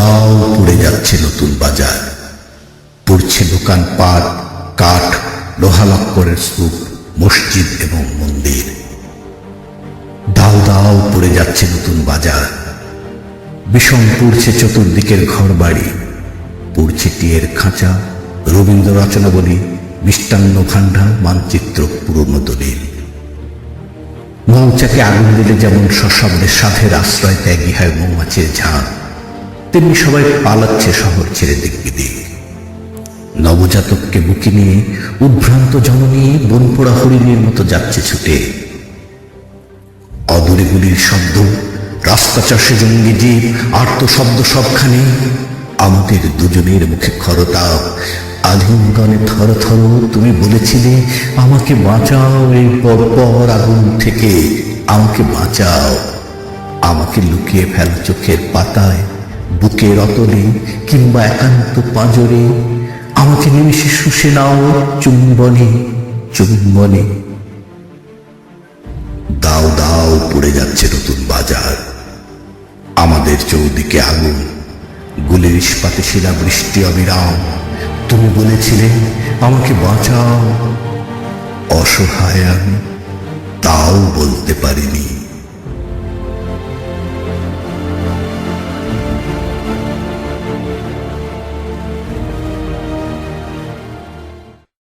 পড়ে যাচ্ছে নতুন বাজার। পড়ছে দোকান পাট, কাঠ লোহালক্করের স্তূপ, মসজিদ এবং মন্দির। দাও দাও পড়ে যাচ্ছে নতুন বাজার। বিষম পড়ছে চতুর্দিকের ঘর বাড়ি পড়ছে টিয়ের খাঁচা, রবীন্দ্র রচনাবলী, মিষ্টান্ন ভাণ্ডার, মানচিত্র পুরনো দলিল। মৌচাকে আগুন দিলে যেমন সশব্দের সাথের আশ্রয় ত্যাগী হয় মৌমাছির ঝাঁক তেমনি সবাই পালাচ্ছে শহর ছেড়ে দিক বিদিক নবজাতককে বুকে নিয়ে উদ্ভ্রান্ত জননী বনপোড়া হরিণের মতো যাচ্ছে ছুটে। অদূরে গুলির শব্দ, রাস্তা চাষে জঙ্গি জীব, আর্ত শব্দ সবখানে। আমাদের দুজনের মুখে খরতাপ আলিঙ্গনে থর থর তুমি বলেছিলে, আমাকে বাঁচাও এই পরপর আগুন থেকে। আমাকে বাঁচাও। আমাকে লুকিয়ে ফেল চোখের পাতায়। বুকের অতলে কিংবা একান্ত পাঁজরে, আমাকে নিমিশে শুষে নাও চুম্বনে চুম্বনে। দাও দাও, পড়ে যাচ্ছে নতুন বাজার। আমাদের চৌদিকে আগুন, গুলির ইস্পাতে শিলা বৃষ্টি অবিরাম। তুমি বলেছিলে আমাকে বাঁচাও। অসহায় আমি তাও বলতে পারিনি।